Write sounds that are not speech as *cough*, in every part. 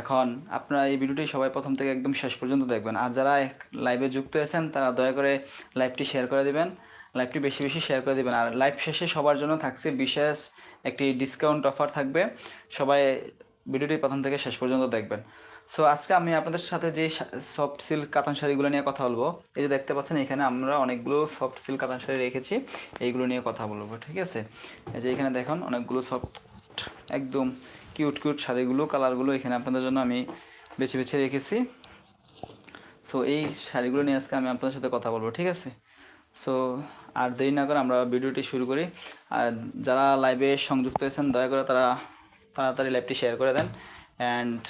এখন আপনারা এই ভিডিওটি সবাই প্রথম থেকে একদম শেষ পর্যন্ত দেখবেন। আর যারা লাইভে যুক্ত আছেন, তারা দয়া করে লাইভটি শেয়ার করে দিবেন। লাইভটি বেশি বেশি শেয়ার করে দিবেন। আর লাইভ শেষে সবার জন্য থাকছে বিশেষ একটি ডিসকাউন্ট অফার থাকবে। সবাই ভিডিওটি প্রথম থেকে শেষ পর্যন্ত দেখবেন। সো আজকে আমি আপনাদের সাথে যে সফট সিল্ক কাতান শাড়িগুলো নিয়ে কথা বলব, এই যে দেখতে পাচ্ছেন, এখানে আমরা অনেকগুলো সফট সিল্ক কাতান শাড়ি রেখেছি। এইগুলো নিয়ে কথা বলব, ঠিক আছে? এই যে এখানে দেখুন, অনেকগুলো সফট একদম কিউট কিউট শাড়িগুলো কালারগুলো এখানে আপনাদের জন্য আমি বেছে বেছে রেখেছি। সো এই শাড়িগুলো নিয়ে আজকে আমি আপনাদের সাথে কথা বলব, ঠিক আছে? সো আর দেরি না করে আমরা ভিডিওটি শুরু করি। আর যারা লাইভে সংযুক্ত হয়েছেন দয়া করে তারা তাড়াতাড়ি লাইভটি শেয়ার করে দেন। অ্যান্ড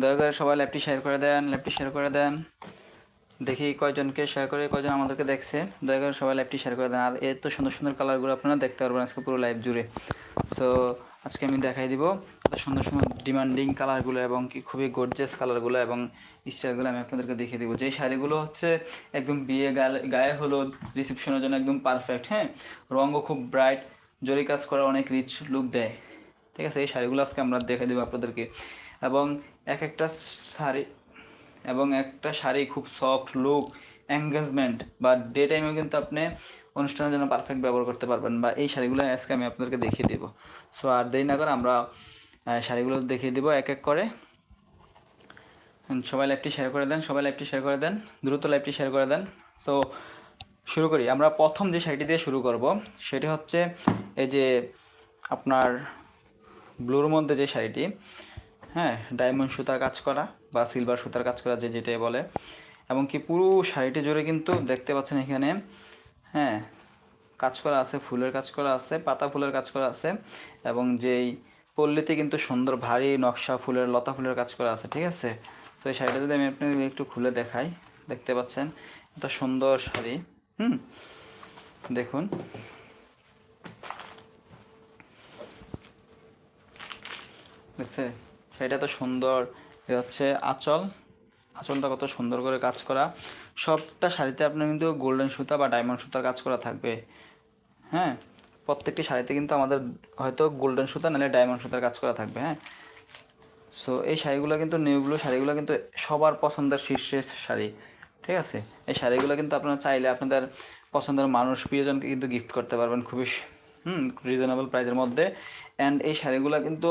দয়া করে সবাই ল্যাপটি শেয়ার করে দেন ল্যাপটি শেয়ার করে দেন। দেখি কয়জনকে শেয়ার করে, কয়জন আমাদেরকে দেখছে। দয়া করে সবাই লাইভটি শেয়ার করে দেন। আর এত সুন্দর সুন্দর কালারগুলো আপনারা দেখতে পারবেন আজকে পুরো লাইভ জুড়ে। সো আজকে আমি দেখাই দিব সুন্দর সুন্দর ডিমান্ডিং কালারগুলো এবং কি খুবই গর্জিয়াস কালারগুলো এবং স্টাইলগুলো আমি আপনাদেরকে দেখিয়ে দিব। যেই শাড়িগুলো হচ্ছে একদম বিয়ে গায়ে গায়ে হলুদ রিসেপশনের জন্য একদম পারফেক্ট হ্যাঁ? রঙও খুব ব্রাইট জরি কাজ করা অনেক রিচ লুক দেয়। ঠিক আছে? এই শাড়িগুলো আজকে আমরা দেখে দেবো আপনাদেরকে। এবং এক একটা শাড়ি এবং একটা শাড়ি খুব সফট লুক এঙ্গেজমেন্ট বা ডে টাইমেও কিন্তু আপনি অনুষ্ঠানের জন্য পারফেক্ট ব্যবহার করতে পারবেন বা এই শাড়িগুলো আজকে আমি আপনাদেরকে দেখিয়ে দেবো। সো আর দেরি না করে আমরা শাড়িগুলো দেখিয়ে দেবো এক এক করে। সবাই লাইভটি শেয়ার করে দেন, সবাই লাইভটি শেয়ার করে দেন, দ্রুত লাইভটি শেয়ার করে দেন। সো শুরু করি। আমরা প্রথম যে শাড়িটি দিয়ে শুরু করব, সেটি হচ্ছে এই যে আপনার ব্লুর মধ্যে যে শাড়িটি হ্যাঁ ডায়মন্ড সুতার কাজ করা। বা সিলভার সুতার কাজ করা যে যেটাই বলে। এবং কি পুরো শাড়িটি জুড়ে কিন্তু দেখতে পাচ্ছেন এখানে হ্যাঁ কাজ করা আছে, ফুলের কাজ করা আছে, পাতা ফুলের কাজ করা আছে, এবং যেই পল্লীতে কিন্তু সুন্দর ভারী নকশা ফুলের, লতা ফুলের কাজ করা আছে, ঠিক আছে? সো এই শাড়িটা যদি আমি আপনাদের একটু খুলে দেখাই, দেখতে পাচ্ছেন এত সুন্দর শাড়ি, হুম? দেখুন। দেখছে শাড়িটা তো সুন্দর এটা হচ্ছে আঁচল। আঁচলটা কত সুন্দর করে কাজ করা। সবটা শাড়িতে আপনার কিন্তু গোল্ডেন সুতা বা ডায়মন্ড সুতার কাজ করা থাকবে। হ্যাঁ? প্রত্যেকটি শাড়িতে কিন্তু আমাদের হয়তো গোল্ডেন সুতা নাহলে ডায়মন্ড সুতার কাজ করা থাকবে হ্যাঁ? সো এই শাড়িগুলো কিন্তু নিউগুলো শাড়িগুলো কিন্তু সবার পছন্দের শীর্ষের শাড়ি, ঠিক আছে? এই শাড়িগুলো কিন্তু আপনারা চাইলে আপনাদের পছন্দের মানুষ, প্রিয়জনকে কিন্তু গিফট করতে পারবেন খুবই হুম রিজনেবল প্রাইসের মধ্যে। অ্যান্ড এই শাড়িগুলো কিন্তু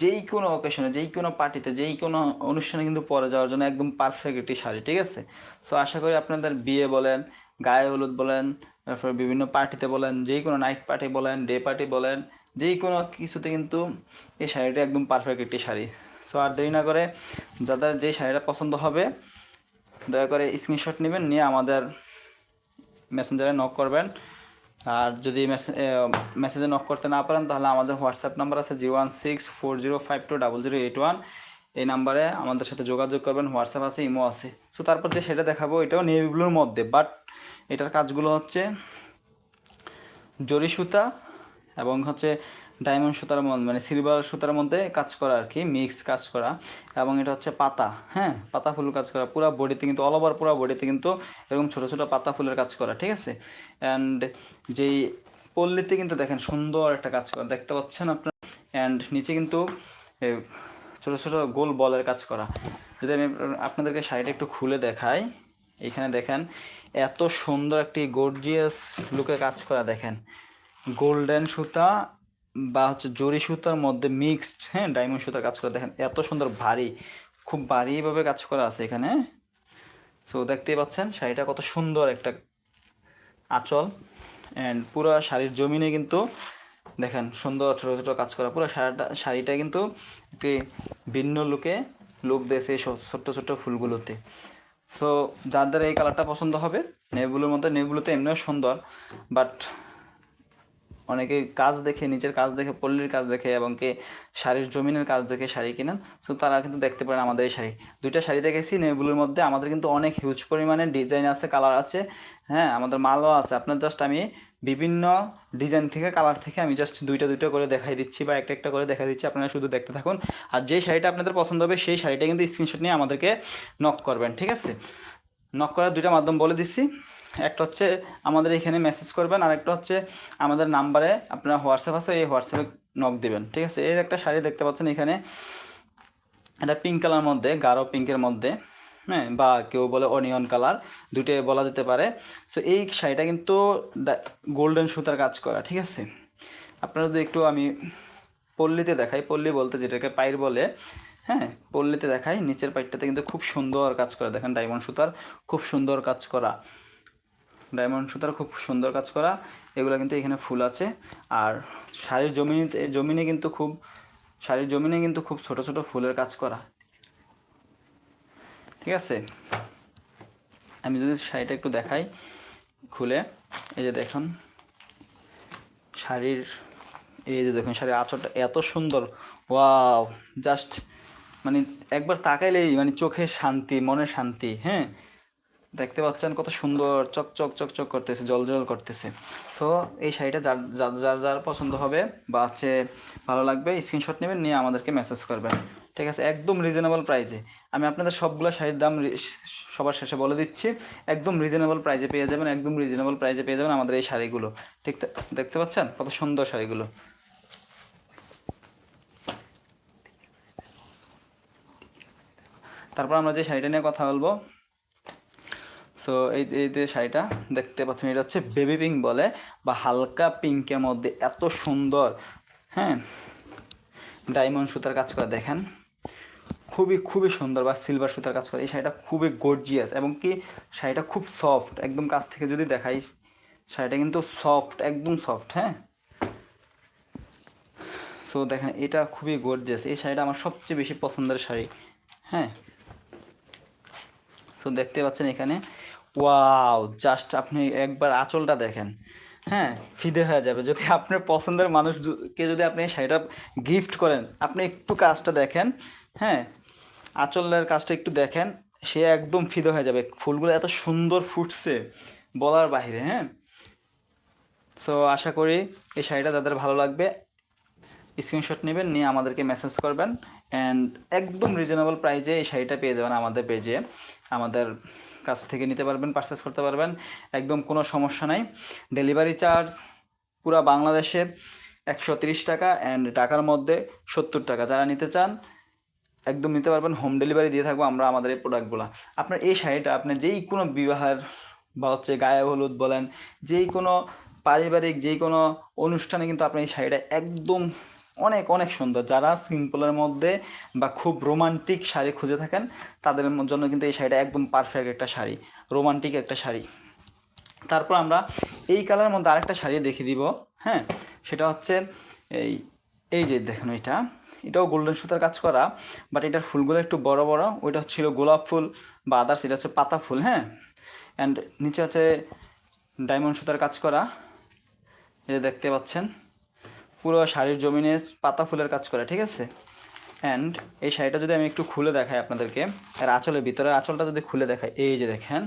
যেই কোনো অকেশনে যেই কোনো পার্টিতে যেই কোনো অনুষ্ঠানে কিন্তু পরে যাওয়ার জন্য একদম পারফেক্ট একটি শাড়ি, ঠিক আছে? সো আশা করি আপনাদের বিয়ে বলেন, গায়ে হলুদ বলেন, তারপর বিভিন্ন পার্টিতে বলেন, যেই কোনো নাইট পার্টি বলেন ডে পার্টি বলেন, যেই কোনো কিছুতে কিন্তু এই শাড়িটা একদম পারফেক্ট একটি শাড়ি। সো আর দেরি না করে যাদের যেই শাড়িটা পছন্দ হবে, দয়া করে স্ক্রিনশট নেবেন, নিয়ে আমাদের মেসেঞ্জারে নক করবেন। আর যদি মেসেজে নক করতে না পারেন, তাহলে আমাদের হোয়াটসঅ্যাপ নাম্বার আছে zero one six four zero five two double zero eight one এই নাম্বারে আমাদের সাথে যোগাযোগ করবেন হোয়াটসঅ্যাপ আছে ইমো আছে। সো তারপর যে সেটা দেখাবো, এটাও নেভিগুলোর মধ্যে। বাট এটার কাজগুলো হচ্ছে জরি সুতা এবং হচ্ছে ডায়মন্ড সুতার মধ্যে মানে সিলভার সুতার মধ্যে কাজ করা আর কি মিক্স কাজ করা। এবং এটা হচ্ছে পাতা হ্যাঁ? পাতা ফুল কাজ করা। পুরো বডিতে কিন্তু অল ওভার পুরো বডিতে কিন্তু এরকম ছোটো ছোটো পাতা ফুলের কাজ করা, ঠিক আছে? অ্যান্ড যেই পল্লীতে কিন্তু দেখেন সুন্দর একটা কাজ করা, দেখতে পাচ্ছেন আপনার? অ্যান্ড নিচে কিন্তু ছোটো ছোটো গোল বলের কাজ করা। যদি আমি আপনাদেরকে শাড়িটা একটু খুলে দেখাই, এখানে দেখেন এত সুন্দর একটি গর্জিয়াস লুকে কাজ করা, দেখেন। গোল্ডেন সুতা বা হচ্ছে জরি সুতার মধ্যে মিক্সড হ্যাঁ ডায়মন্ড সুতার কাজ করা। দেখেন, এত সুন্দর ভারী, খুব ভারীভাবে কাজ করা আছে এখানে। সো দেখতেই পাচ্ছেন, শাড়িটা কত সুন্দর একটা আঁচল। অ্যান্ড পুরো শাড়ির জমিনে কিন্তু, দেখেন, সুন্দর ছোটো ছোটো কাজ করা। পুরো শাড়িটা শাড়িটা কিন্তু একটি ভিন্ন লুকে লুক দিয়েছে এই ছোট্ট ছোট্ট ফুলগুলোতে। সো যাদের এই কালারটা পছন্দ হবে নেভগুলোর মধ্যে নেভগুলোতে এমনিও সুন্দর বাট অনেকে কাজ দেখে, নিজের কাজ দেখে, পল্লীর কাজ দেখে এবং কে শাড়ির জমিনের কাজ দেখে শাড়ি কিনেন। সো তারা কিন্তু দেখতে পারেন আমাদের এই শাড়ি। দুইটা শাড়ি দেখেছি নেগুলোর মধ্যে আমাদের কিন্তু অনেক হিউজ পরিমাণে ডিজাইন আছে কালার আছে। হ্যাঁ আমাদের মালও আছে। আপনার জাস্ট আমি বিভিন্ন ডিজাইন থেকে কালার থেকে আমি জাস্ট দুইটা দুইটা করে দেখাই দিচ্ছি বা একটা একটা করে দেখাই দিচ্ছি। আপনারা শুধু দেখতে থাকুন। আর যেই শাড়িটা আপনাদের পছন্দ হবে, সেই শাড়িটা কিন্তু স্ক্রিনশট নিয়ে আমাদেরকে নক করবেন, ঠিক আছে? নক করার দুইটা মাধ্যম বলে দিচ্ছি। একটা হচ্ছে আমাদের এখানে মেসেজ করবেন, আর একটা হচ্ছে আমাদের নাম্বারে আপনার হোয়াটসঅ্যাপ আছে, এই হোয়াটসঅ্যাপে নক দিবেন, ঠিক আছে? এই একটা শাড়ি দেখতে পাচ্ছেন এখানে, এটা পিঙ্ক কালার মধ্যে, গাঢ় পিঙ্কের মধ্যে হ্যাঁ? বা কেউ বলে অনিয়ন কালার দুটোই বলা যেতে পারে। সো এই শাড়িটা কিন্তু গোল্ডেন সুতার কাজ করা, ঠিক আছে? আপনারা যদি একটু আমি পল্লীতে দেখাই, পল্লী বলতে যেটাকে পাইর বলে হ্যাঁ? পল্লীতে দেখাই, নিচের পাইটটাতে কিন্তু খুব সুন্দর কাজ করা, দেখেন ডায়মন্ড সুতার, খুব সুন্দর কাজ করা। ডায়মন্ড সুতার খুব সুন্দর কাজ করা, এগুলো কিন্তু এখানে ফুল আছে। আর শাড়ির জমিনিতে, জমিনে কিন্তু খুব, শাড়ির জমিনে কিন্তু খুব ছোট ছোট ফুলের কাজ করা। ঠিক আছে? আমি যদি শাড়িটা একটু দেখাই খুলে, এই যে দেখুন, শাড়ির, এই যে দেখুন, শাড়ির আঁচলটা এত সুন্দর। ওয়াও, জাস্ট মানে একবার তাকাইলেই মানে চোখে শান্তি, মনে শান্তি হ্যাঁ? দেখতে পাচ্ছেন কত সুন্দর চকচক চকচক করতেছে জল জল করতেছে। সো এই শাড়িটা যার যার যার যার পছন্দ হবে বা হচ্ছে ভালো লাগবে স্ক্রিনশট নেবেন, নিয়ে আমাদেরকে মেসেজ করবেন। ঠিক আছে? একদম রিজনেবল প্রাইজে আমি আপনাদের সবগুলো শাড়ির দাম সবার শেষে বলে দিচ্ছি, একদম রিজনেবল প্রাইজে পেয়ে যাবেন, একদম রিজনেবল প্রাইজে পেয়ে যাবেন আমাদের এই শাড়িগুলো। ঠিক দেখতে পাচ্ছেন? কত সুন্দর শাড়িগুলো। তারপর আমরা যে শাড়িটা নিয়ে কথা বলব সো এই এই যে শাড়িটা দেখতে পাচ্ছেন, এটা হচ্ছে বেবি পিঙ্ক বলে, বা হালকা পিঙ্কের মধ্যে এত সুন্দর হ্যাঁ? ডায়মন্ড সুতার কাজ করে, দেখেন। খুবই খুবই সুন্দর, বা সিলভার সুতার কাজ করে। এই শাড়িটা খুবই গর্জিয়াস এবং কি শাড়িটা খুব সফট একদম কাছ থেকে যদি দেখাই, শাড়িটা কিন্তু সফট একদম সফট হ্যাঁ? সো দেখেন, এটা খুবই গর্জিয়াস এই শাড়িটা আমার সবচেয়ে বেশি পছন্দের শাড়ি হ্যাঁ? সো দেখতে পাচ্ছেন এখানে ওয়াও জাস্ট আপনি একবার আঁচলটা দেখেন। হ্যাঁ ফিদে হয়ে যাবে। যদি আপনার পছন্দের মানুষকে যদি আপনি শাড়িটা গিফট করেন, আপনি একটু কাজটা দেখেন। হ্যাঁ আঁচলের কাজটা একটু দেখেন, সে একদম ফিদে হয়ে যাবে। ফুলগুলো এত সুন্দর ফুটছে বলার বাইরে হ্যাঁ। সো আশা করি এই শাড়িটা তাদের ভালো লাগবে স্ক্রিনশট নেবেন, নিয়ে আমাদেরকে মেসেজ করবেন। অ্যান্ড একদম রিজনেবল প্রাইজে এই শাড়িটা পেয়ে যাবেন আমাদের পেজে আমাদের কাছ থেকে নিতে পারবেন পারচেস করতে পারবেন। একদম কোনো সমস্যা নাই। ডেলিভারি চার্জ পুরা বাংলাদেশে একশো টাকা অ্যান্ড টাকার মধ্যে সত্তর টাকা। যারা নিতে চান, একদম নিতে পারবেন। হোম ডেলিভারি দিয়ে থাকব আমরা আমাদের এই প্রোডাক্টগুলো আপনার এই শাড়িটা আপনি যেই কোনো বিবাহের বা হচ্ছে গায়ে হলুদ বলেন, যেই কোনো পারিবারিক, যেই কোনো অনুষ্ঠানে কিন্তু আপনি এই শাড়িটা একদম অনেক অনেক সুন্দর। যারা সিম্পলের মধ্যে বা খুব রোমান্টিক শাড়ি খুঁজে থাকেন, তাদের জন্য কিন্তু এই শাড়িটা একদম পারফেক্ট একটা শাড়ি রোমান্টিক একটা শাড়ি। তারপর আমরা এই কালারের মধ্যে আরেকটা শাড়ি দেখিয়ে দিব হ্যাঁ? সেটা হচ্ছে এই এই যে দেখুন এটা। এটাও গোল্ডেন সুতার কাজ করা বাট এটার ফুলগুলো একটু বড় বড়। ওইটা ছিল গোলাপ ফুল, বা আদার্স এটা হচ্ছে পাতা ফুল হ্যাঁ? অ্যান্ড নিচে হচ্ছে ডায়মন্ড সুতার কাজ করা। যে দেখতে পাচ্ছেন। পুরো শাড়ির জমিনে পাতা ফুলের কাজ করে, ঠিক আছে? অ্যান্ড এই শাড়িটা যদি আমি একটু খুলে দেখাই আপনাদেরকে আর আঁচলের ভিতরের আঁচলটা যদি খুলে দেখাই, এই যে দেখেন,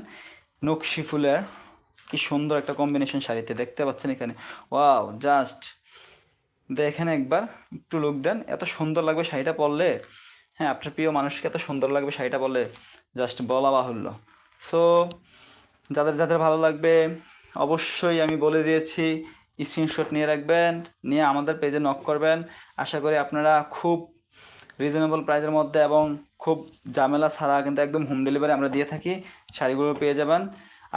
নকশি ফুলের কি সুন্দর একটা কম্বিনেশন শাড়িতে দেখতে পাচ্ছেন এখানে। ওয়াও জাস্ট দেখেন একবার, একটু লুক দেন, এত সুন্দর লাগবে শাড়িটা পরলে। হ্যাঁ আপনার প্রিয় মানুষকে এত সুন্দর লাগবে শাড়িটা পরলে জাস্ট বলা বাহুল্য। সো যাদের যাদের ভালো লাগবে, অবশ্যই আমি বলে দিয়েছি স্ক্রিনশট নিয়ে রাখবেন, নিয়ে আমাদের পেজে নক করবেন। আশা করি আপনারা খুব রিজনেবল প্রাইসের মধ্যে এবং খুব ঝামেলা ছাড়া কিন্তু একদম হোম ডেলিভারি আমরা দিয়ে থাকি, শাড়িগুলো পেয়ে যাবেন।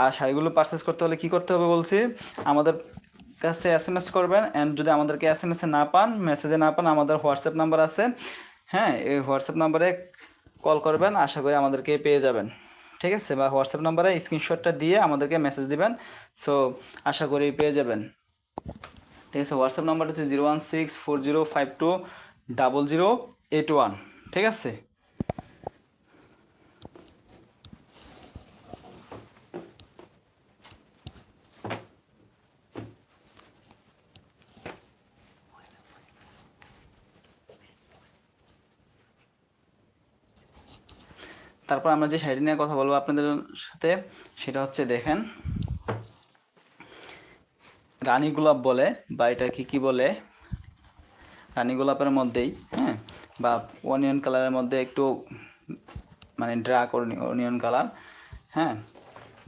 আর শাড়িগুলো পারচেস করতে হলে কী করতে হবে বলছি, আমাদের কাছে এস এম এস করবেন অ্যান্ড যদি আমাদেরকে এস এম এসে না পান মেসেজে না পান, আমাদের হোয়াটসঅ্যাপ নাম্বার আছে। হ্যাঁ এই হোয়াটসঅ্যাপ নাম্বারে কল করবেন, আশা করি আমাদেরকে পেয়ে যাবেন। ঠিক আছে? বা হোয়াটসঅ্যাপ নাম্বারে স্ক্রিনশটটা দিয়ে আমাদেরকে মেসেজ দিবেন। সো আশা করি পেয়ে যাবেন। ঠিক আছে হোয়াটসঅ্যাপ নাম্বার হচ্ছে zero one six four zero five two double zero eight one ঠিক আছে? তারপর আমরা যে শাড়ি নিয়ে কথা বলব আপনাদের সাথে, সেটা হচ্ছে দেখেন। রানী গোলাপ বলে, বা এটা কি বলে? রানী গোলাপের মধ্যেই হ্যাঁ? বা অনিয়ন কালারের মধ্যে একটু মানে ড্রাক অনিয়ন কালার হ্যাঁ?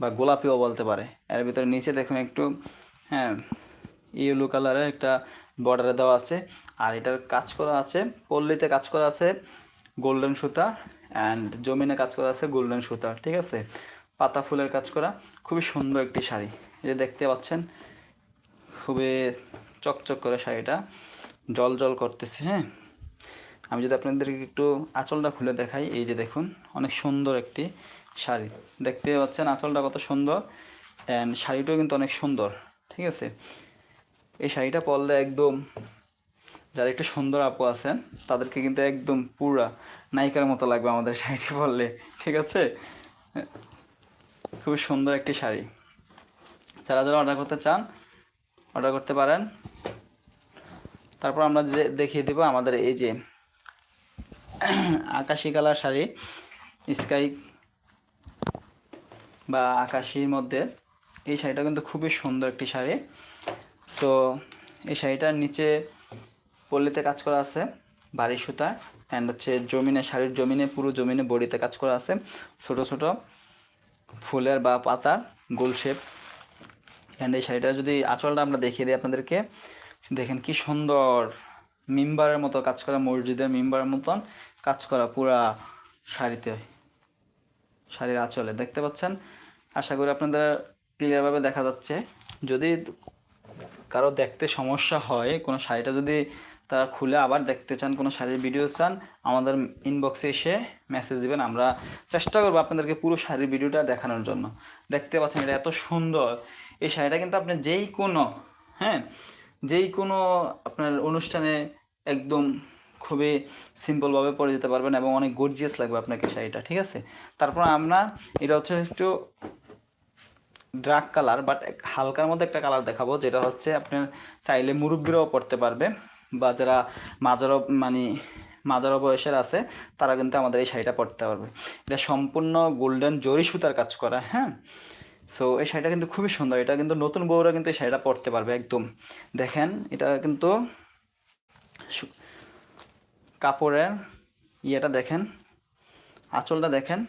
বা গোলাপিও বলতে পারে। এর ভিতরে নিচে দেখুন একটু হ্যাঁ ইয়েলো কালারের একটা বর্ডারে দেওয়া আছে। আর এটার কাজ করা আছে, পল্লীতে কাজ করা আছে গোল্ডেন সুতা অ্যান্ড জমিনে কাজ করা আছে গোল্ডেন সুতা, ঠিক আছে? পাতা ফুলের কাজ করা, খুবই সুন্দর একটি শাড়ি। এই দেখতে পাচ্ছেন খুবই চকচক করে শাড়িটা, জল জল করতেছে হ্যাঁ? আমি যদি আপনাদেরকে একটু আঁচলটা খুলে দেখাই, এই যে দেখুন, অনেক সুন্দর একটি শাড়ি। দেখতে পাচ্ছেন আঁচলটা কত সুন্দর অ্যান্ড শাড়িটাও কিন্তু অনেক সুন্দর, ঠিক আছে? এই শাড়িটা পরলে একদম, যারা একটু সুন্দর আপু আছেন, তাদেরকে কিন্তু একদম পুরা নায়িকার মতো লাগবে আমাদের *laughs* শাড়িটি পরলে, ঠিক আছে? খুবই সুন্দর একটি শাড়ি। যারা যারা অর্ডার করতে চান অর্ডার করতে পারেন। তারপর আমরা যে দেখিয়ে দেবো আমাদের এই যে আকাশি কালার শাড়ি, স্কাই বা আকাশির মধ্যে। এই শাড়িটা কিন্তু খুবই সুন্দর একটি শাড়ি। সো এই শাড়িটার নিচে পল্লীতে কাজ করা আছে বাড়ি সুতা অ্যান্ড হচ্ছে জমিনে, শাড়ির জমিনে, পুরো জমিনে বডিতে কাজ করা আছে। ছোট ছোট ফুলের বা পাতার গোল শেপ অ্যান্ড এই শাড়িটা যদি আঁচলটা আমরা দেখিয়ে দিই আপনাদেরকে, দেখেন কি সুন্দর মিম্বারের মতো কাজ করা, মসজিদের মিম্বারের মতন কাজ করা পুরা শাড়িতে, শাড়ির আঁচলে। দেখতে পাচ্ছেন? আশা করি আপনাদের ক্লিয়ারভাবে দেখা যাচ্ছে। যদি কারও দেখতে সমস্যা হয়, কোনো শাড়িটা যদি তারা খুলে আবার দেখতে চান, কোনো শাড়ির ভিডিও চান, আমাদের ইনবক্সে এসে মেসেজ দিবেন। আমরা চেষ্টা করব আপনাদেরকে পুরো শাড়ির ভিডিওটা দেখানোর জন্য। দেখতে পাচ্ছেন এটা এত সুন্দর। এই শাড়িটা কিন্তু আপনি যেই কোনো হ্যাঁ যেই কোনো আপনার অনুষ্ঠানে একদম খুবই সিম্পলভাবে পরে যেতে পারবেন এবং অনেক গর্জিয়াস লাগবে আপনাকে শাড়িটা, ঠিক আছে? তারপর আমরা, এটা হচ্ছে একটু ডার্ক কালার বাট হালকার মধ্যে একটা কালার দেখাবো, যেটা হচ্ছে আপনার চাইলে মুরব্বীরাও পড়তে পারবে, বা যারা মাজারো মানে মাজারো বয়সের আছে, তারা কিন্তু আমাদের এই শাড়িটা পরতে পারবে। এটা সম্পূর্ণ গোল্ডেন জরি সুতার কাজ করা হ্যাঁ? সো এই শাড়িটা কিন্তু খুবই সুন্দর। এটা কিন্তু নতুন বউরা কিন্তু এই শাড়িটা পরতে পারবে একদম। দেখেন, এটা কিন্তু কাপড়ের ইয়েটা দেখেন, আঁচলটা দেখেন,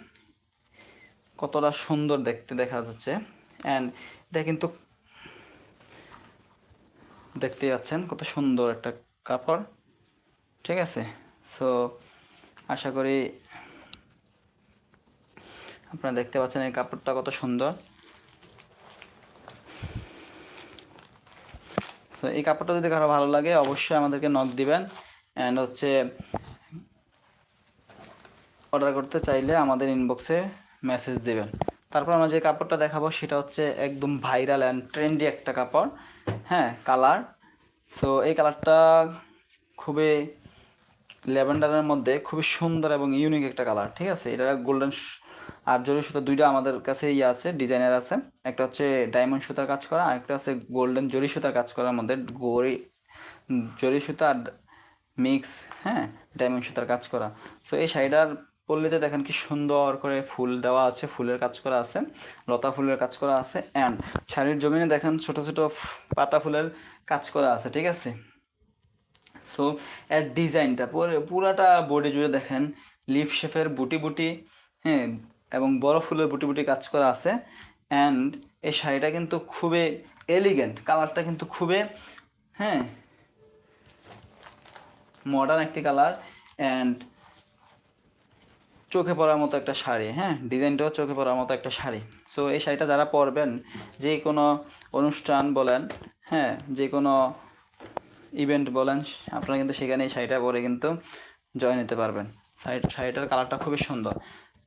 কতটা সুন্দর দেখতে দেখা যাচ্ছে। অ্যান্ড এটা কিন্তু দেখতে পাচ্ছেন কত সুন্দর একটা কাপড়। ঠিক আছে? সো আশা করি আপনারা দেখতে পাচ্ছেন এই কাপড়টা কত সুন্দর। সো এই কাপড়টা যদি কারও ভালো লাগে, অবশ্যই আমাদেরকে নক দিবেন অ্যান্ড হচ্ছে অর্ডার করতে চাইলে আমাদের ইনবক্সে মেসেজ দিবেন। তারপর আমরা যে কাপড়টা দেখাবো, সেটা হচ্ছে একদম ভাইরাল অ্যান্ড ট্রেন্ডি একটা কাপড় হ্যাঁ কালার সো এই কালারটা খুবই ল্যাভেন্ডারের মধ্যে খুবই সুন্দর এবং ইউনিক একটা কালার ঠিক আছে? এটা গোল্ডেন আর জরি সুতা দুইটা আমাদের কাছে ইয়ে আছে ডিজাইনার আছে। একটা হচ্ছে ডায়মন্ড সুতার কাজ করা, আর একটা হচ্ছে গোল্ডেন জরি সুতার কাজ করার মধ্যে গড়ি জরি সুতা আর মিক্স হ্যাঁ ডায়মন্ড সুতার কাজ করা। সো এই শাড়িটার পল্লীতে দেখেন কি সুন্দর করে ফুল দেওয়া আছে, ফুলের কাজ করা আছে, লতা ফুলের কাজ করা আছে অ্যান্ড শাড়ির জমিনে দেখেন ছোট ছোট পাতা ফুলের কাজ করা আছে, ঠিক আছে? সো এর ডিজাইনটা পুরো- পুরাটা বডি জুড়ে দেখেন লিফ শেপের বুটি বুটি হ্যাঁ এবং বড় ফুলের বুটি বুটি কাজ করা আছে। অ্যান্ড এই শাড়িটা কিন্তু খুবই এলিগেন্ট কালারটা কিন্তু খুবই হ্যাঁ মডার্ন একটি কালার। অ্যান্ড চোখে পড়ার মতো একটা শাড়ি হ্যাঁ ডিজাইনটাও চোখে পড়ার মতো একটা শাড়ি। সো এই শাড়িটা যারা পরবেন, যে কোনো অনুষ্ঠান বলেন হ্যাঁ যে কোনো ইভেন্ট বলেন, আপনারা কিন্তু সেখানে এই শাড়িটা পরে কিন্তু জয় নিতে পারবেন। শাড়িটা, শাড়িটার কালারটা খুবই সুন্দর।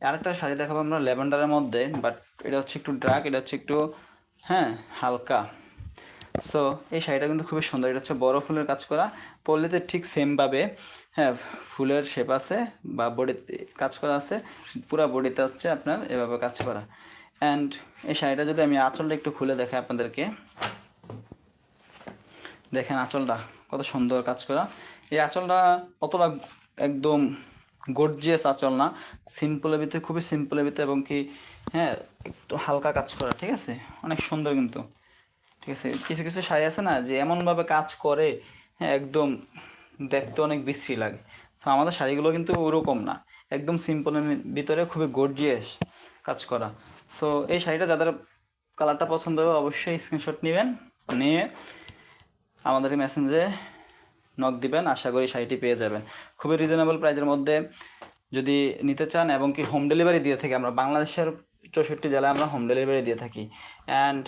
আরেকটা শাড়ি দেখাবো আমরা, ল্যাভেন্ডারের মধ্যে বাট এটা হচ্ছে একটু ড্রাক এটা হচ্ছে একটু হ্যাঁ হালকা। সো এই শাড়িটা কিন্তু খুবই সুন্দর, এটা হচ্ছে বড় ফুলের কাজ করা পরলেতে ঠিক সেমভাবে হ্যাঁ ফুলের শেপ আছে বা বডিতে কাজ করা আছে, পুরো বডিতে হচ্ছে আপনার এভাবে কাজ করা। অ্যান্ড এই শাড়িটা যদি আমি আঁচলটা একটু খুলে দেখাই আপনাদেরকে, দেখেন আঁচলটা কত সুন্দর কাজ করা। এই আঁচলটা অতটা একদম গর্জিয়াস আঁচল না। সিম্পলের ভিতরে, খুবই সিম্পলের ভিতরে এবং কি হ্যাঁ একটু হালকা কাজ করা, ঠিক আছে? অনেক সুন্দর কিন্তু। ঠিক আছে? কিছু কিছু শাড়ি আছে না যে এমনভাবে কাজ করে হ্যাঁ একদম দেখতে অনেক বিশ্রী লাগে। তো আমাদের শাড়িগুলো কিন্তু ওরকম না। একদম সিম্পলের ভিতরে খুবই গর্জিয়াস কাজ করা। সো এই শাড়িটা যাদের কালারটা পছন্দ হবে, অবশ্যই স্ক্রিনশট নেবেন। নিয়ে আমাদেরকে মেসেঞ্জে নক দিবেন, আশা করি শাড়িটি পেয়ে যাবেন। খুবই রিজনেবল প্রাইজের মধ্যে যদি নিতে চান এবং কি হোম ডেলিভারি দিয়ে থাকি, আমরা বাংলাদেশের চৌষট্টি জেলায় আমরা হোম ডেলিভারি দিয়ে থাকি। অ্যান্ড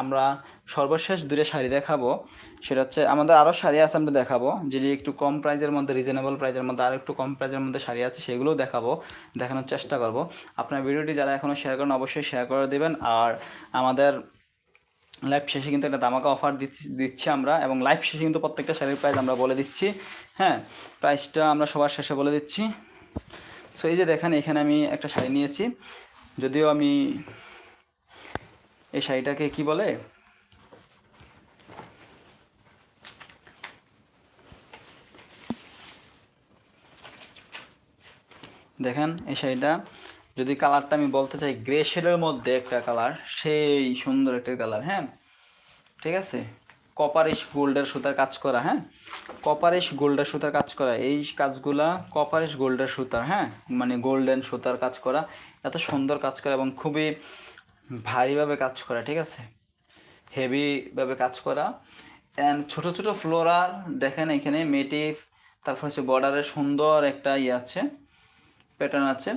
আমরা সর্বশেষ দূরে শাড়ি দেখাবো, সেটা হচ্ছে আমাদের আরও শাড়ি আছে আমরা দেখাবো, যে একটু কম প্রাইজের মধ্যে রিজনেবল প্রাইজের মধ্যে আর একটু কম প্রাইজের মধ্যে শাড়ি আছে, সেগুলোও দেখাবো, দেখানোর চেষ্টা করব। আপনার ভিডিওটি যারা এখনও শেয়ার করেন, অবশ্যই শেয়ার করে দেবেন। আর আমাদের লাইভ শেষে কিন্তু একটা দামাকা অফার দিচ্ছি আমরা এবং লাইভ শেষে কিন্তু প্রত্যেকটা শাড়ির প্রাইস আমরা বলে দিচ্ছি হ্যাঁ? প্রাইসটা আমরা সবার শেষে বলে দিচ্ছি। সো এই যে দেখেন, এখানে আমি একটা শাড়ি নিয়েছি। যদিও আমি এই শাড়িটাকে কি বলে? দেখেন, এই শাড়িটা যদি কালারটা আমি বলতে চাই গ্রে শেডের মধ্যে একটা কালার সেই সুন্দর একটা কালার হ্যাঁ? ঠিক আছে? কপারিশ গোল্ডের সুতার কাজ করা হ্যাঁ? কপারিশ গোল্ডের সুতার কাজ করা, এই কাজগুলা কপারিশ গোল্ডের সুতার হ্যাঁ? মানে গোল্ডেন সুতার কাজ করা, এত সুন্দর কাজ করা এবং খুবই ভারীভাবে কাজ করা, ঠিক আছে? হেভিভাবে কাজ করা অ্যান্ড ছোটো ছোটো ফ্লোরার দেখেন এখানে মেটিভ তারপর হচ্ছে বর্ডারের সুন্দর একটা ইয়ে আছে প্যাটার্ন আছে।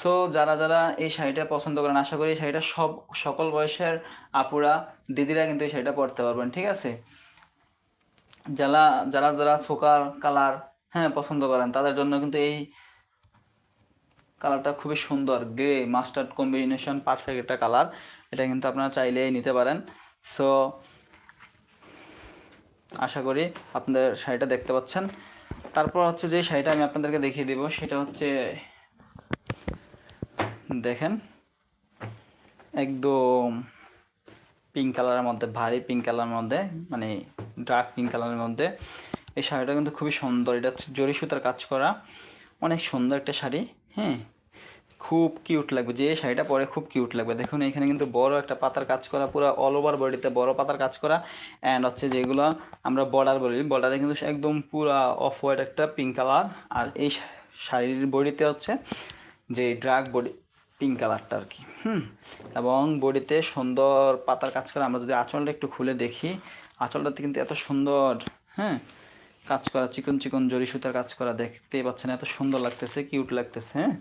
সো যারা যারা এই শাড়িটা পছন্দ করেন, আশা করি এই শাড়িটা সব, সকল বয়সের আপুরা, দিদিরা কিন্তু এই শাড়িটা পরতে পারবেন, ঠিক আছে? যারা যারা যারা সোকার কালার হ্যাঁ পছন্দ করেন, তাদের জন্য কিন্তু এই কালারটা খুবই সুন্দর গ্রে মাস্টার্ড কম্বিনেশন পারফেক্ট একটা কালার, এটা কিন্তু আপনারা চাইলেই নিতে পারেন। সো আশা করি আপনাদের শাড়িটা দেখতে পাচ্ছেন। তারপর হচ্ছে যে শাড়িটা আমি আপনাদেরকে দেখিয়ে দিব, সেটা হচ্ছে দেখেন, একদম পিঙ্ক কালারের মধ্যে, ভারী পিঙ্ক কালারের মধ্যে মানে ডার্ক পিঙ্ক কালারের মধ্যে। এই শাড়িটা কিন্তু খুবই সুন্দর, এটা জরি সুতার কাজ করা, অনেক সুন্দর একটা শাড়ি হ্যাঁ? খুব কিউট লাগবে, যে শাড়িটা পরে খুব কিউট লাগবে। দেখুন, এখানে কিন্তু বড় একটা পাতার কাজ করা, পুরো অল ওভার বডিতে বড় পাতার কাজ করা অ্যান্ড হচ্ছে যেগুলো আমরা বর্ডার বলি বর্ডারে কিন্তু একদম পুরা অফ হোয়াইট একটা পিঙ্ক কালার আর এই শাড়ির বডিতে হচ্ছে যে ড্রাগ বডি পিঙ্ক কালারটা আর কি। হুম। এবং বডিতে সুন্দর পাতার কাজ করা আমরা যদি আঁচলটা একটু খুলে দেখি, আঁচলটাতে কিন্তু এত সুন্দর হ্যাঁ কাজ করা, চিকন চিকন জরি সুতার কাজ করা দেখতেই পাচ্ছেন, এত সুন্দর লাগতেছে কিউট লাগতেছে হ্যাঁ।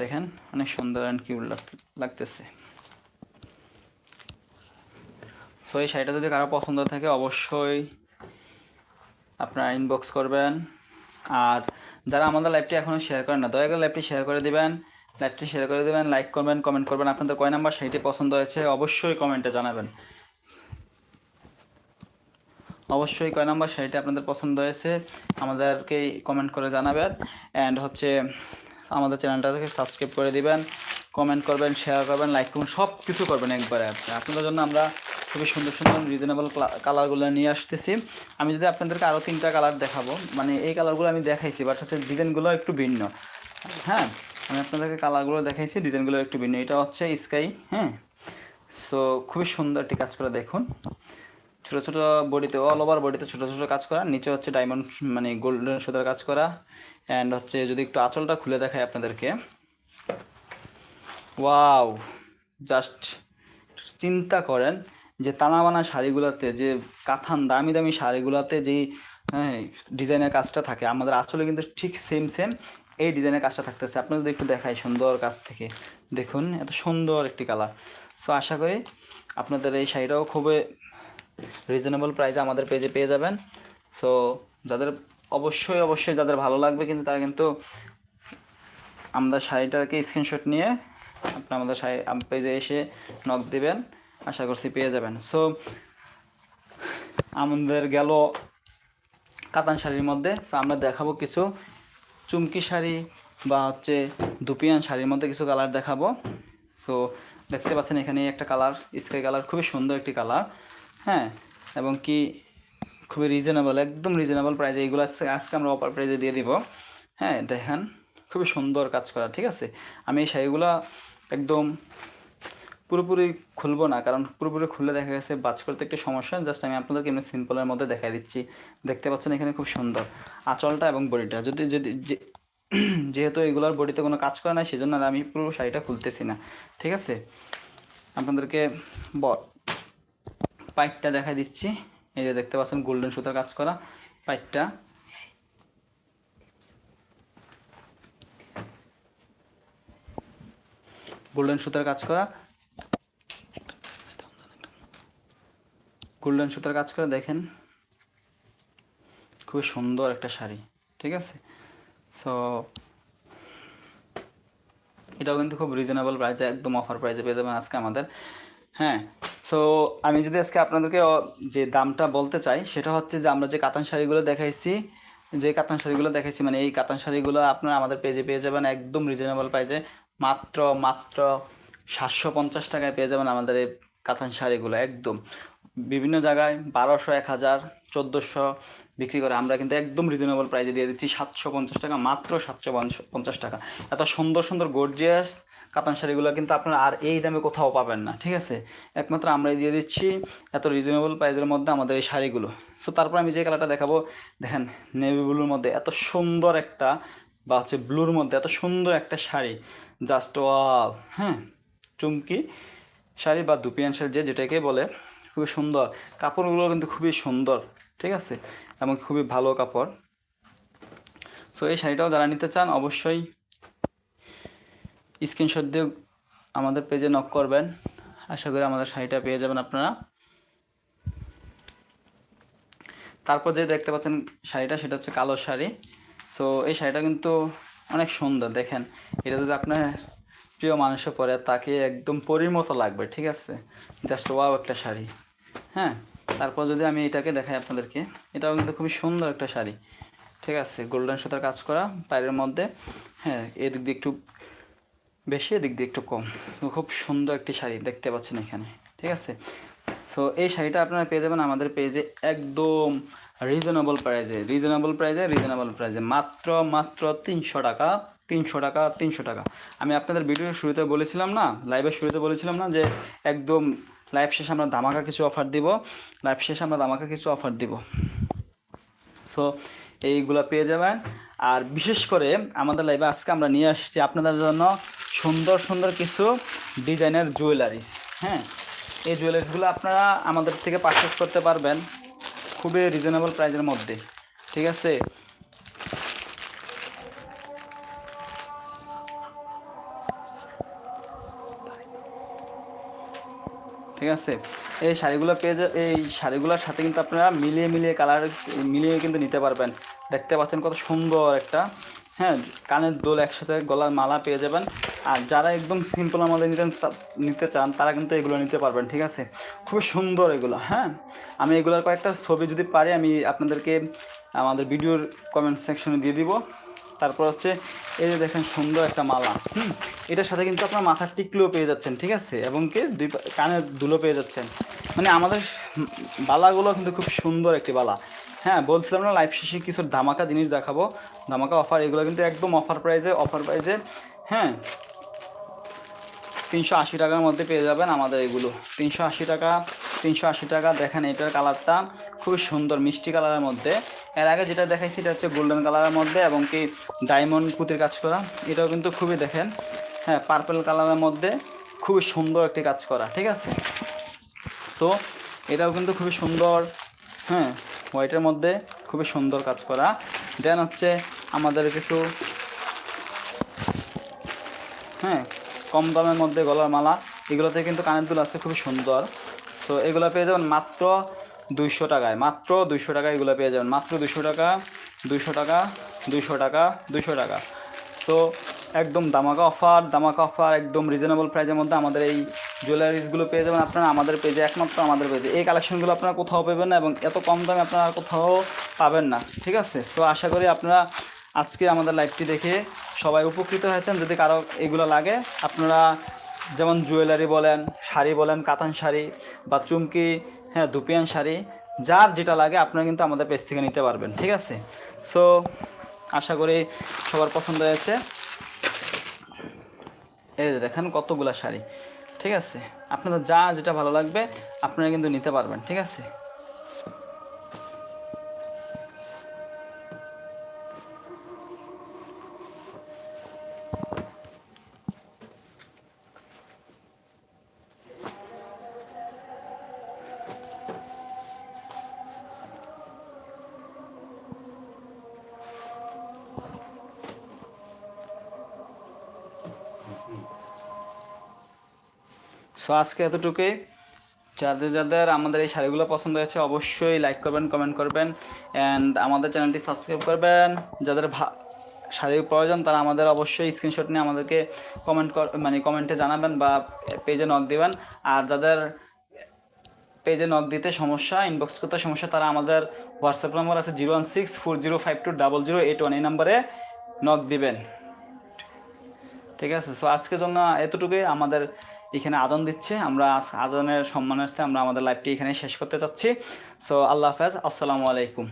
দেখেন, অনেক সুন্দর অ্যান্ড কিউট লাগতেছে। সো এই শাড়িটা যদি কারও পছন্দ থাকে, অবশ্যই আপনারা ইনবক্স করবেন। আর যারা আমাদের লাইভটি এখনও শেয়ার করেন না, দয়া করে লাইভটি শেয়ার করে দিবেন। লাইভটি শেয়ার করে দেবেন লাইক করবেন কমেন্ট করবেন। আপনাদের কয় নাম্বার? শাড়িটি পছন্দ হয়েছে, অবশ্যই কমেন্টে জানাবেন। অবশ্যই কয় নাম্বার? শাড়িটি আপনাদের পছন্দ হয়েছে, আমাদেরকে কমেন্ট করে জানাবেন। অ্যান্ড হচ্ছে, আমাদের চ্যানেলটাকে সাবস্ক্রাইব করে দিবেন কমেন্ট করবেন শেয়ার করবেন লাইক করবেন সব কিছু করবেন একবারে। আপনি আপনাদের জন্য আমরা খুবই সুন্দর সুন্দর রিজনেবল কালারগুলো নিয়ে আসতেছি। আমি যদি আপনাদেরকে আরও তিনটা কালার দেখাবো মানে এই কালারগুলো আমি দেখাইছি বাট হচ্ছে ডিজাইনগুলো একটু ভিন্ন। হ্যাঁ? আমি আপনাদেরকে কালারগুলো দেখাইছি, ডিজাইনগুলো একটু ভিন্ন। এটা হচ্ছে স্কাই হ্যাঁ? সো খুবই সুন্দর একটি কাজ করে দেখুন। ছোটো ছোটো বডিতে অল ওভার বডিতে ছোটো ছোটো কাজ করা। নিচে হচ্ছে ডায়মন্ড মানে গোল্ডেন সুতার কাজ করা। অ্যান্ড হচ্ছে যদি একটু আঁচলটা খুলে দেখায় আপনাদেরকে। ওয়াও জাস্ট চিন্তা করেন যে তানাবানা শাড়িগুলোতে, যে কাথান, দামি দামি শাড়িগুলোতে যেই হ্যাঁ ডিজাইনের কাজটা থাকে। আমাদের আসলে কিন্তু ঠিক সেম সেম এই ডিজাইনের কাজটা থাকতেছে। আপনাদের একটু দেখাই সুন্দর কাজ থেকে। দেখুন, এত সুন্দর একটি কালার। সো আশা করি আপনাদের এই শাড়িটাও খুবই রিজনেবল প্রাইসে আমাদের পেজে পেয়ে যাবেন। সো যাদের অবশ্যই অবশ্যই যাদের ভালো লাগবে কিন্তু তারা কিন্তু আমাদের শাড়িটাকে স্ক্রিনশট নিয়ে আপনি আমাদের শাড়ি পেজে এসে নক দিবেন। আশা করছি পেয়ে যাবেন। সো আমাদের গেল কাতান শাড়ির মধ্যে। সো আমরা দেখাবো কিছু চুমকি শাড়ি বা হচ্ছে দুপিয়ান শাড়ির মধ্যে কিছু কালার দেখাবো। সো দেখতে পাচ্ছেন এখানে একটা কালার স্কাই কালার খুবই সুন্দর একটি কালার হ্যাঁ? এবং কি খুবই রিজনেবল একদম রিজনেবল প্রাইজে এইগুলো আজকে আজকে আমরা অপার প্রাইজে দিয়ে দিব। হ্যাঁ দেখেন, খুবই সুন্দর কাজ করা, ঠিক আছে? আমি এই শাড়িগুলো একদম পুরোপুরি খুলবো না, কারণ পুরোপুরি খুললে দেখা গেছে বাজ করতে একটু সমস্যা। জাস্ট আমি আপনাদেরকে এমনি সিম্পলের মধ্যে দেখাই দিচ্ছি। দেখতে পাচ্ছেন এখানে খুব সুন্দর আঁচলটা এবং বডিটা। যদি যদি *clears throat* যেহেতু এগুলোর বডিতে কোনো কাজ করে না, সেজন্য আর আমি পুরো শাড়িটা খুলতেছি না। ঠিক আছে? আপনাদেরকে ব, পাইপটা দেখাই দিচ্ছি। এই যে দেখতে পাচ্ছেন গোল্ডেন সুতার কাজ করা পাইপটা। গোল্ডেন সুতার কাজ করা। গোল্ডেন সুতার কাজ করে, দেখেন। খুবই সুন্দর একটা শাড়ি, ঠিক আছে? সো এটাও কিন্তু খুব রিজনেবল প্রাইসে একদম অফার প্রাইসে পেয়ে যাবেন আজকে আমাদের। হ্যাঁ সো আমি যদি আজকে আপনাদেরকে যে দামটা বলতে চাই, সেটা হচ্ছে যে আমরা যে কাতান শাড়িগুলো দেখাইছি, যে কাতান শাড়িগুলো দেখাইছি মানে এই কাতান শাড়িগুলো আপনারা আমাদের পেজে পেয়ে যাবেন একদম রিজনেবল প্রাইসে মাত্র মাত্র সাতশো পঞ্চাশ টাকায় পেয়ে যাবেন আমাদের এই কাতান শাড়িগুলো, একদম। বিভিন্ন জায়গায় বারোশো, এক হাজার, চোদ্দোশো বিক্রি করে। আমরা কিন্তু একদম রিজনেবল প্রাইসে দিয়ে দিচ্ছি সাতশো পঞ্চাশ টাকা, মাত্র সাতশো পঞ্চাশ টাকা। এত সুন্দর সুন্দর গর্জিয়াস কাতান শাড়িগুলো কিন্তু আপনারা আর এই দামে কোথাও পাবেন না, ঠিক আছে? একমাত্র আমরাই দিয়ে দিচ্ছি এত রিজনেবল প্রাইসের মধ্যে আমাদের এই শাড়িগুলো। সো তারপর আমি যে কালারটা দেখাবো, দেখেন নেভি ব্লুর মধ্যে এত সুন্দর একটা বা হচ্ছে ব্লুর মধ্যে এত সুন্দর একটা শাড়ি। জাস্ট ওয়াও হ্যাঁ চুমকি শাড়ি বা দুপিয়ান শাড়ি যে যেটাকে বলে খুবই সুন্দর। কাপড়গুলো কিন্তু খুবই সুন্দর, ঠিক আছে? এবং খুবই ভালো কাপড়। সো এই শাড়িটাও যারা নিতে চান, অবশ্যই স্ক্রিনশট দিয়ে আমাদের পেজে নক করবেন। আশা করি আমাদের শাড়িটা পেয়ে যাবেন আপনারা। তারপর যে দেখতে পাচ্ছেন শাড়িটা, সেটা হচ্ছে কালো শাড়ি। সো এই শাড়িটা কিন্তু অনেক সুন্দর, দেখেন। এটা যদি আপনার প্রিয় মানুষে পরে তাকে একদম পরির মতো লাগবে, ঠিক আছে? জাস্ট ওয়াও একটা শাড়ি। হ্যাঁ? তারপর যদি আমি এটাকে দেখাই আপনাদেরকে, এটাও কিন্তু খুবই সুন্দর একটা শাড়ি। ঠিক আছে? গোল্ডেন সুতার কাজ করা, পায়ের মধ্যে। হ্যাঁ এদিক দিয়ে একটু বেশি, এদিক দিয়ে একটু কম। খুব সুন্দর একটি শাড়ি দেখতে পাচ্ছেন এখানে। ঠিক আছে? সো এই শাড়িটা আপনারা পেয়ে যাবেন আমাদের পেজে একদম রিজনেবল প্রাইজে রিজনেবল প্রাইজে রিজনেবল প্রাইজে মাত্র মাত্র তিনশো টাকা তিনশো টাকা তিনশো টাকা। আমি আপনাদের ভিডিওর শুরুতে বলেছিলাম না লাইভের শুরুতে বলেছিলাম না যে একদম লাইভ শেষে আমরা ধামাকা কিছু অফার দিব লাইভ শেষে আমরা ধামাকা কিছু অফার দিব। সো এইগুলো পেয়ে যাবেন। আর বিশেষ করে আমাদের লাইভে আজকে আমরা নিয়ে আসছি আপনাদের জন্য সুন্দর সুন্দর কিছু ডিজাইনের জুয়েলারিস হ্যাঁ এই জুয়েলারিসগুলো আপনারা আমাদের থেকে পারচেস করতে পারবেন খুবই রিজনেবল প্রাইসের মধ্যে। ঠিক আছে? ঠিক আছে? এই শাড়িগুলো পেয়ে এই শাড়িগুলোর সাথে কিন্তু আপনারা মিলিয়ে মিলিয়ে কালার মিলিয়ে কিন্তু নিতে পারবেন। দেখতে পাচ্ছেন কত সুন্দর একটা হ্যাঁ কানের দোল একসাথে গলার মালা পেয়ে যাবেন। আর যারা একদম সিম্পল আমাদের নিতে নিতে চান, তারা কিন্তু এগুলো নিতে পারবেন, ঠিক আছে? খুবই সুন্দর এগুলো হ্যাঁ? আমি এগুলোর কয়েকটা ছবি যদি পারি, আমি আপনাদেরকে আমাদের ভিডিওর কমেন্ট সেকশনে দিয়ে দিব। তারপর হচ্ছে এই যে দেখেন সুন্দর একটা মালা, হুম? এটার সাথে কিন্তু আপনার মাথার টিকলুও পেয়ে যাচ্ছেন, ঠিক আছে? এবং কি দুই কানের দুলো পেয়ে যাচ্ছেন। মানে আমাদের বালাগুলো কিন্তু খুব সুন্দর একটি বালা। হ্যাঁ বলছিলাম না লাইফ শেষে কিছু ধামাকা জিনিস দেখাবো। ধামাকা অফার এগুলো কিন্তু একদম অফার প্রাইজে অফার প্রাইজে হ্যাঁ? তিনশো আশি টাকার মধ্যে পেয়ে যাবেন আমাদের এগুলো। তিনশো আশি টাকা, তিনশো আশি টাকা, দেখেন এটার কালারটা খুব সুন্দর, মিষ্টি কালারের মধ্যে। এর আগে যেটা দেখাইছি এটা হচ্ছে গোল্ডেন কালারের মধ্যে এবং কি ডায়মন্ড পুঁতির কাজ করা। এটাও কিন্তু খুবই দেখেন। হ্যাঁ পার্পল কালারের মধ্যে খুবই সুন্দর একটি কাজ করা, ঠিক আছে? সো এটাও কিন্তু খুবই সুন্দর। হ্যাঁ হোয়াইটের মধ্যে খুবই সুন্দর কাজ করা। দেন হচ্ছে আমাদের কিছু হ্যাঁ কম দামের মধ্যে গলার মালা। এগুলোতে কিন্তু কানের দুল আছে, খুবই সুন্দর। সো এগুলো পেয়ে যাবেন মাত্র দুইশো টাকায়। মাত্র দুইশো টাকায় এগুলো পেয়ে যাবেন। মাত্র দুশো টাকা, দুইশো টাকা দুইশো টাকা দুইশো টাকা। সো একদম দামাকা অফার দামাকা অফার একদম রিজনেবল প্রাইসের মধ্যে আমাদের এই জুয়েলারিসগুলো পেয়ে যাবেন আপনারা। আমাদের পেজে একমাত্র আমাদের পেজে এই কালেকশনগুলো আপনারা কোথাও পাবেন না এবং এত কম দামে আপনারা কোথাও পাবেন না। ঠিক আছে? সো আশা করি আপনারা আজকে আমাদের লাইভটি দেখে সবাই উপকৃত হয়েছেন। যদি কারও এগুলো লাগে, আপনারা যেমন জুয়েলারি বলেন, শাড়ি বলেন, কাতান শাড়ি বা চুমকি হ্যাঁ দুপিয়ান শাড়ি, যার যেটা লাগে আপনারা কিন্তু আমাদের পেজ থেকে নিতে পারবেন, ঠিক আছে? সো আশা করি সবার পছন্দ হয়েছে। এই দেখেন কতগুলা শাড়ি, ঠিক আছে? আপনাদের যা যেটা ভালো লাগবে, আপনারা কিন্তু নিতে পারবেন, ঠিক আছে? সো আজকে এতটুকুই। যাদের যাদের আমাদের এই শাড়িগুলো পছন্দ হয়েছে, অবশ্যই লাইক করবেন কমেন্ট করবেন অ্যান্ড আমাদের চ্যানেলটি সাবস্ক্রাইব করবেন। যাদের শাড়ির প্রয়োজন, তারা আমাদের অবশ্যই স্ক্রিনশট নিয়ে আমাদেরকে কমেন্ট মানে কমেন্টে জানাবেন বা পেজে নক দিবেন। আর যাদের পেজে নক দিতে সমস্যা ইনবক্স করতে সমস্যা, তারা আমাদের হোয়াটসঅ্যাপ নম্বর আছে zero one six four zero five two double zero eight one এই নাম্বারে নক দিবেন। ঠিক আছে? সো আজকের জন্য এতটুকুই। আমাদের এখানে আদান দিচ্ছে। আমরা আদানের সম্মানার্থে আমরা আমাদের লাইভটি এখানে শেষ করতে চাচ্ছি। সো আল্লাহ হাফেজ। আসসালামু আলাইকুম।